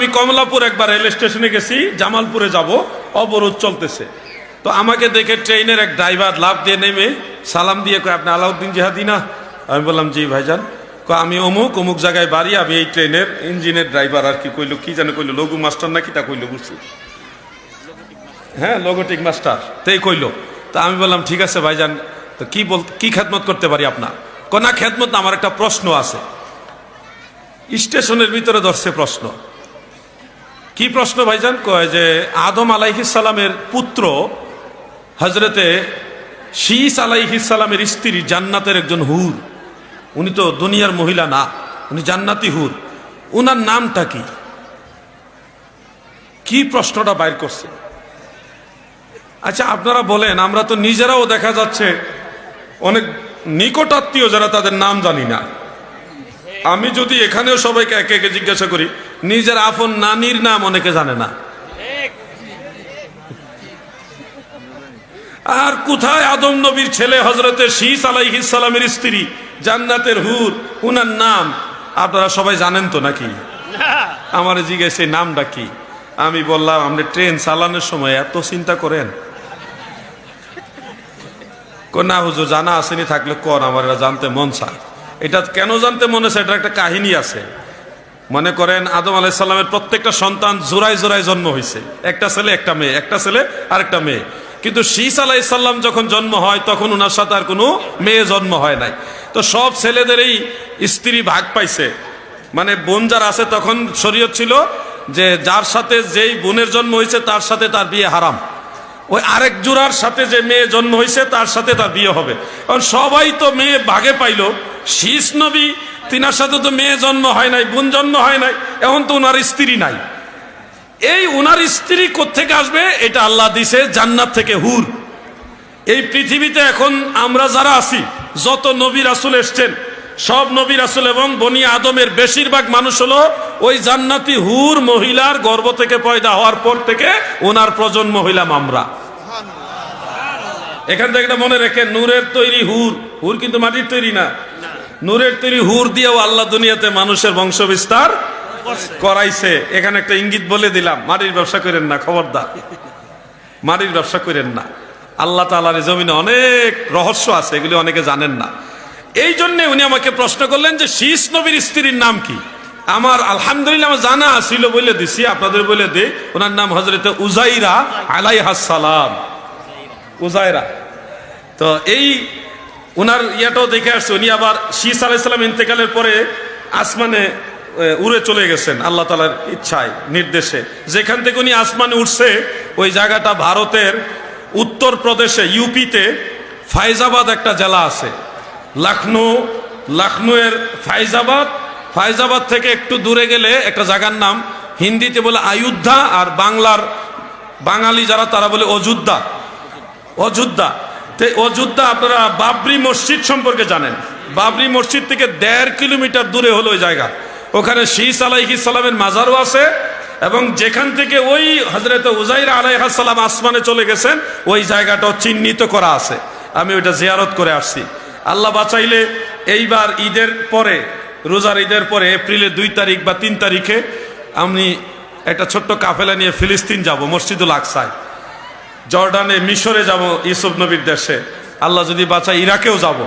আমি কমলাপুর একবার রেল স্টেশনে গেছি, জামালপুরে যাব, অবরোধ চলতেছে। তো আমাকে দেখে ট্রেনের এক ড্রাইভার লাভ দিয়ে নেমে সালাম দিয়ে আপনি আলাউদ্দিন জিহাদি না? আমি বললাম, জি ভাইজান। আমি অমুক অমুক জায়গায় বাড়ি, আমি এই ট্রেনের ইঞ্জিনের ড্রাইভার, আর কি কইলো, কি জানে কইলো, লঘু মাস্টার নাকি তা কইলো বুঝছি? হ্যাঁ লগোটিক মাস্টার, তাই কইলো। তা আমি বললাম, ঠিক আছে ভাইজান, তো কি বল, কি খেদমত করতে পারি আপনার? কোনা খেদমত আমার একটা প্রশ্ন আছে। স্টেশনের ভিতরে ধরছে প্রশ্ন। কি প্রশ্ন ভাইজান? কয় যে আদম আলাইহিসালামের পুত্র হজরতে শীস আলাইহিসালামের স্ত্রী জান্নাতের একজন হুর। উনি তো দুনিয়ার মহিলা না, উনি জান্নাতি হুর। উনার নামটা কি? কি প্রশ্নটা বাইর করছে? আচ্ছা আপনারা বলেন, আমরা তো নিজেরাও দেখা যাচ্ছে অনেক নিকটাত্মীয় যারা তাদের নাম জানি না। আমি যদি এখানেও সবাইকে একে একে জিজ্ঞাসা করি, নিজের আপন নানির নাম অনেকে জানে না। আর কোথায় আদম নবীর ছেলে হজরতে শীষ আলাইহিসালামের স্ত্রী? জান্নাতের হুর, উনার নাম। আপনারা সবাই জানেন তো নাকি? আমার জিজ্ঞেস নামটা কি? আমি বললাম, আপনি ট্রেন চালানোর সময় এত চিন্তা করেন। না হুজুর, জানা আসেনি থাকলে কর আমার জানতে মন চায়। এটা কেন জানতে মনে হচ্ছে এটা একটা কাহিনী আছে। মনে করেন, আদম আলাইসাল্লামের প্রত্যেকটা সন্তান জোড়ায় জোড়ায় জন্ম হয়েছে একটা ছেলে, একটা মেয়ে, একটা ছেলে আর একটা মেয়ে। কিন্তু শীষ আলাইসাল্লাম যখন জন্ম হয়, তখন ওনার সাথে আর কোনো মেয়ে জন্ম হয় নাই। তো সব ছেলেদেরই স্ত্রী ভাগ পাইছে। মানে বোন যার আছে, তখন শরীয়ত ছিল যে যার সাথে যেই বোনের জন্ম হয়েছে তার সাথে তার বিয়ে হারাম। ওই আরেক জোড়ার সাথে যে মেয়ে জন্ম হয়েছে তার সাথে তার বিয়ে হবে। কারণ সবাই তো মেয়ে ভাগে পাইলো। শীষ নবী তিনার সাথে তো মেয়ে জন্ম হয় নাই বোন জন্ম হয় নাই এখন তো ওনার স্ত্রী নাই। এই ওনার স্ত্রী কোথেকে আসবে? এটা আল্লাহ দিছে জান্নাত থেকে হুর। এই পৃথিবীতে এখন আমরা যারা আছি যত নবী রাসুল এসছেন সব নবী রাসুল এবং বনি আদমের বেশিরভাগ মানুষ হলো ওই জান্নাতি হুর মহিলার গর্ভ থেকে পয়দা হওয়ার পর থেকে ওনার প্রজন্ম হইলাম আমরা। এখান থেকে মনে রেখে নূরের তৈরি হুর। হুর কিন্তু মাটির তৈরি না। নূরের তৈরি হুর দিয়েও আল্লাহ দুনিয়াতে মানুষের বংশ বিস্তার করাইছে। এখানে একটা ইঙ্গিত বলে দিলাম, মাটির ব্যবসা করেন না, খবরদার। মাটির ব্যবসা করেন না। আল্লাহ তালার জমিনে অনেক রহস্য আছে, এগুলি অনেকে জানেন না। এই জন্যে উনি আমাকে প্রশ্ন করলেন যে, শীষ নবীর স্ত্রীর নাম কি? আমার আলহামদুলিল্লাহ আমার জানা ছিল বলে দিছি, আপনাদের বলে দে ওনার নাম হজরত উজাইরা আলাই আলাইহাসালাম উজাইরা। তো এই ওনার ইয়াটাও দেখে আসছে, উনি আবার শীষ আলাইসালাম ইন্তেকালের পরে আসমানে উড়ে চলে গেছেন, আল্লাহ তালার ইচ্ছায়, নির্দেশে। যেখান থেকে উনি আসমানে উঠছে, ওই জায়গাটা ভারতের উত্তর প্রদেশে, ইউপিতে ফাইজাবাদ একটা জেলা আছে। লখনৌ, লখনৌয়ের ফাইজাবাদ ফাইজাবাদ থেকে একটু দূরে গেলে একটা জায়গার নাম হিন্দিতে বলে আয়োধ্যা আর বাংলার বাঙালি যারা তারা বলে অযোধ্যা অযোধ্যা অযোধ্যা আপনারা বাবরি মসজিদ সম্পর্কে জানেন। বাবরি মসজিদ থেকে দেড় কিলোমিটার দূরে হলো ওই জায়গা। ওখানে শীষ আলাইহি সালামের মাজারও আছে এবং যেখান থেকে ওই হজরত উজাইর আলাইহাসালাম আসমানে চলে গেছেন, ওই জায়গাটাও চিহ্নিত করা আছে। আমি ওইটা জিয়ারত করে আসছি। আল্লাহ বাঁচাইলে এইবার ঈদের পরে, রোজার ঈদের পরে এপ্রিলের দুই তারিখ বা তিন তারিখে আমি একটা ছোট্ট কাফেলা নিয়ে ফিলিস্তিন যাব, মসজিদুল আকসায়। জর্ডানে মিশরে যাব ইউসুফ নবীর দেশে। আল্লাহ যদি বাঁচায় ইরাকেও যাব।